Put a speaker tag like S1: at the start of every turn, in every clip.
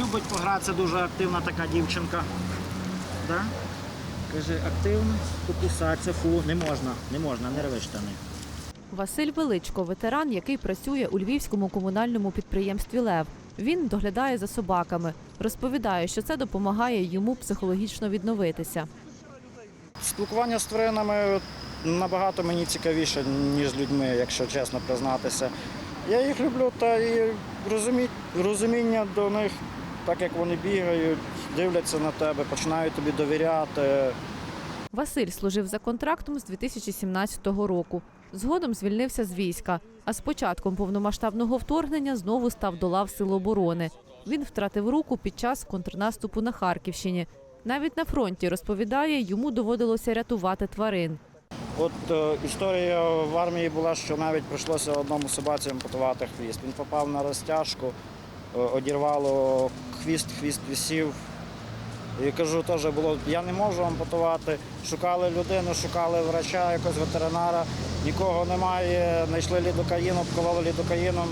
S1: Любить погратися, дуже активна така дівчинка. Да? Каже, активно, покусатися, фу, не можна, не можна, не рви штани.
S2: Василь Величко, ветеран, який працює у львівському комунальному підприємстві Лев. Він доглядає за собаками. Розповідає, що це допомагає йому психологічно відновитися.
S1: Спілкування з тваринами набагато мені цікавіше, ніж з людьми, якщо чесно признатися. Я їх люблю та і розумі... розуміння до них, так як вони бігають, дивляться на тебе, починають тобі довіряти.
S2: Василь служив за контрактом з 2017 року. Згодом звільнився з війська. А з початком повномасштабного вторгнення знову став до лав Сил оборони. Він втратив руку під час контрнаступу на Харківщині. Навіть на фронті розповідає, йому доводилося рятувати тварин.
S1: От е, історія в армії була, що навіть прийшлося одному собаці ампутувати хвіст. Він попав на розтяжку, одірвало хвіст, хвіст висів. І кажу, теж було, я не можу ампутувати. Шукали людину, шукали врача, якогось ветеринара, нікого немає. Знайшли лідокаїн, обкололи лідокаїном,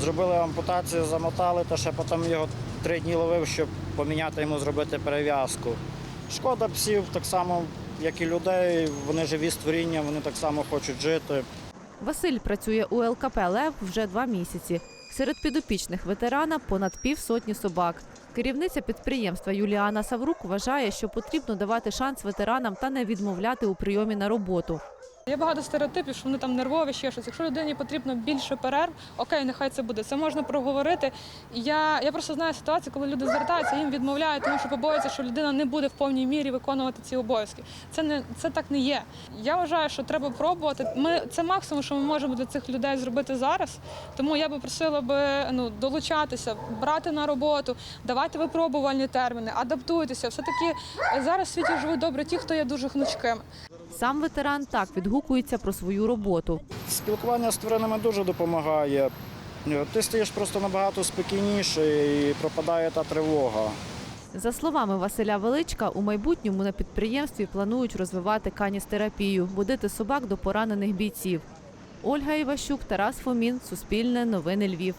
S1: зробили ампутацію, замотали, та ще потім його три дні ловив, щоб поміняти йому, зробити перев'язку. Шкода псів так само, як і людей. Вони живі створіння, вони так само хочуть жити.
S2: Василь працює у ЛКП Лев вже два місяці. Серед підопічних ветерана понад півсотні собак. Керівниця підприємства Юліана Саврук вважає, що потрібно давати шанс ветеранам та не відмовляти у прийомі на роботу.
S3: Є багато стереотипів, що вони там нервові, ще щось. Якщо людині потрібно більше перерв, окей, нехай це буде. Це можна проговорити. Я, я просто знаю ситуацію, коли люди звертаються, їм відмовляють, тому що побоюються, що людина не буде в повній мірі виконувати ці обов'язки. Це не це так не є. Я вважаю, що треба пробувати. Ми це максимум, що ми можемо для цих людей зробити зараз. Тому я би просила би ну долучатися, брати на роботу, давати випробувальні терміни, адаптуйтеся. Все таки зараз в світі живуть добре ті, хто є дуже гнучкими.
S2: Сам ветеран так відгукується про свою роботу.
S1: Спілкування з тваринами дуже допомагає. Ти стаєш просто набагато спокійніше і пропадає та тривога.
S2: За словами Василя Величка, у майбутньому на підприємстві планують розвивати каністерапію, водити собак до поранених бійців. Ольга Іващук, Тарас Фомін, Суспільне, Новини Львів.